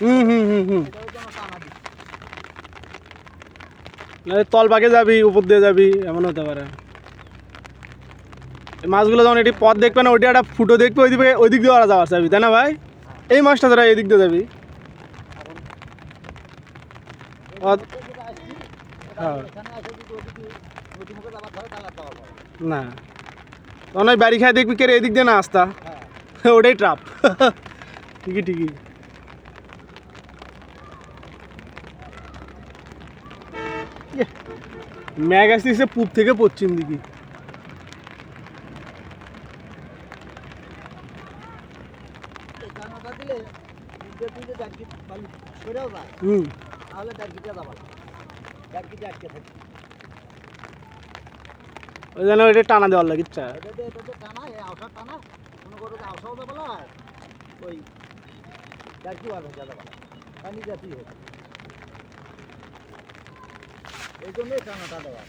হুম হুম হুম হুম। এটাও কোনো টানা দিচ্ছে। নাহলে তল বাগে যাবি উপর দিয়ে যাবি এমন হতে পারে। এই মাছগুলো যখন এটি পথ দেখবে না ওইটা একটা ফুটো দেখবে ওই দিকে ওই দিক দিয়ে ওরা যাওয়ার যাবি তাই না ভাই? এই মাছটা তোরা এই দিক দিয়ে যাবি। হ্যাঁ। ধরে যাওয়া না। তখন ওই বাড়ি খাই দেখবি কে এদিক দিয়ে না আসতা হ্যাঁ ওটাই ট্রাপ ঠিকই ঠিকই। ম্যাগ আসতেছে পুব থেকে পশ্চিম দিকে। ওই জন্য ওইটা টানা দেওয়ার লাগে টানা। করো যে যাবে না ওই ডাকি বার যাবে পানি জাতি হবে। এই জন্যই টানাটা দেওয়া।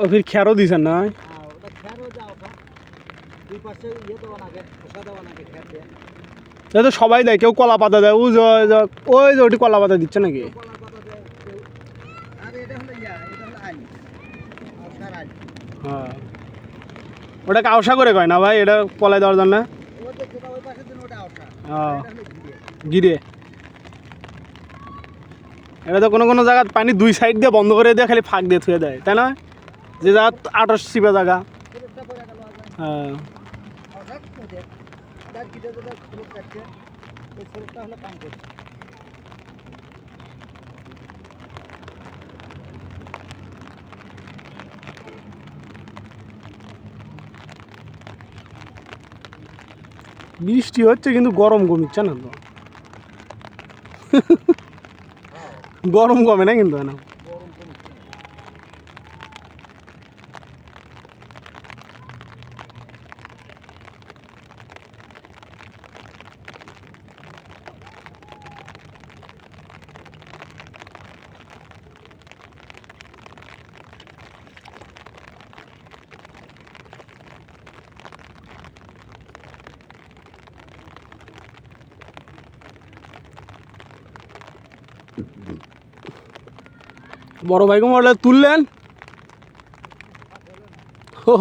ও ফির খেরও দিছেন না? হ্যাঁ ওটা খেয়ারও যে দুই পাশে ইয়ে দেওয়া নাকি খোসা দেওয়া নাকি খেয়ার দিয়ে। তো সবাই দেয় কেউ কলা পাতা দেয়। ওই যে ওই ওই যে ওটি কলা পাতা দিচ্ছে নাকি কেউ কলার পাতা দেয় কেউ আর এটা হলো ইয়া এটা হলো আইন আওসার আইন হ্যাঁ। ওটাকে আওসা করে কয় না ভাই? এটা কলাই দেওয়ার জন্য? গিরে। এটা তো কোনো কোনো জায়গা পানি দুই সাইড দিয়ে বন্ধ করে দিয়ে খালি ফাঁক দিয়ে থুয়ে দেয়, তাই না? যে জায়গা আটশ চিপা জায়গা। হ্যাঁ। বৃষ্টি হচ্ছে কিন্তু গরম কমিচ্ছে না তো? গরম কমে না কিন্তু না বড় ভাইকে মরলে তুললেন? ও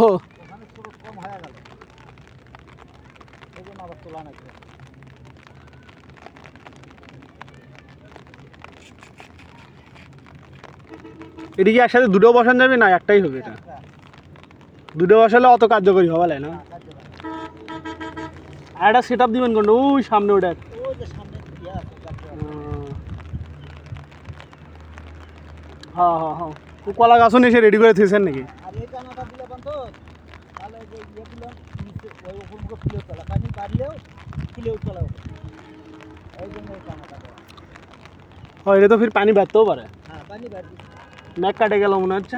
এদিকে একসাথে দুটো বসান যাবে না একটাই হবে এটা? দুটো বসালে অত কার্যকরী হবে না আর একটা সেট আপ দিবেন কোনটা? ওই সামনে ওটা ওই যে সামনে ইয়ে আছে গাছটা আছে। হ্যাঁ হ্যাঁ হ্যাঁ। ও কলা গাছও নিয়ে এসে রেডি করে থেছেন নাকি? আর এই টানাটা দিলে বান্ধ। তাহলে যে ইয়েগুলো নিচে ওই উপর মুখে ফুলেও তোলা পানি বাড়লেও ফুলেও তোলা ওঠে জন্য এই টানাটা দেওয়া। ও এটা তো ফির পানি বাড়তেও পারে। হ্যাঁ পানি বাড়বে ম্যাক কাটে গেল মনে হচ্ছে।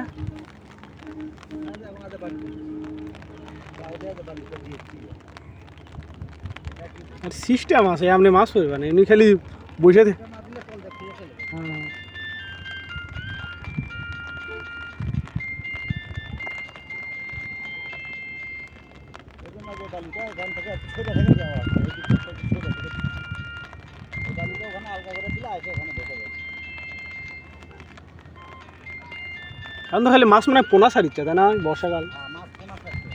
আর সিস্টেম আছে আপনি মাছ পড়বে না। এমনি খালি বসে বালিটা ওখান থেকে ছোটো থেকে যাওয়া আছে। এই দিকটা ছোটো থেকে ওই বালিটা ওখানে আলগা করে দিলে আসে ওখানে ঢুকে যাবে। এখন তো খালি মাছ মানে পোনা সারিচ্ছে তাই না? বর্ষাকাল। হ্যাঁ মাছ পোনা থাকছে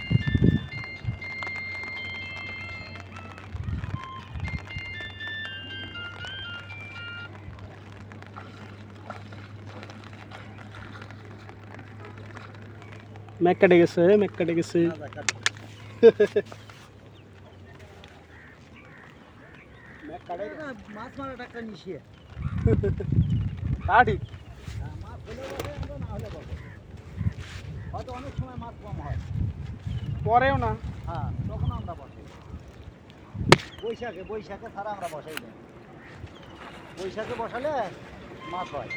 ম্যাক কাটে গেছে ম্যাক কাটে গেছে। দেখা মাছ তা ঠিক মাছ হলে না। হলে হয়তো অনেক সময় মাছ কম হয় পরেও না হ্যাঁ তখন আমরা বসাই বৈশাখে বৈশাখে ছাড়া আমরা বসাই বৈশাখে বসালে মাছ হয়।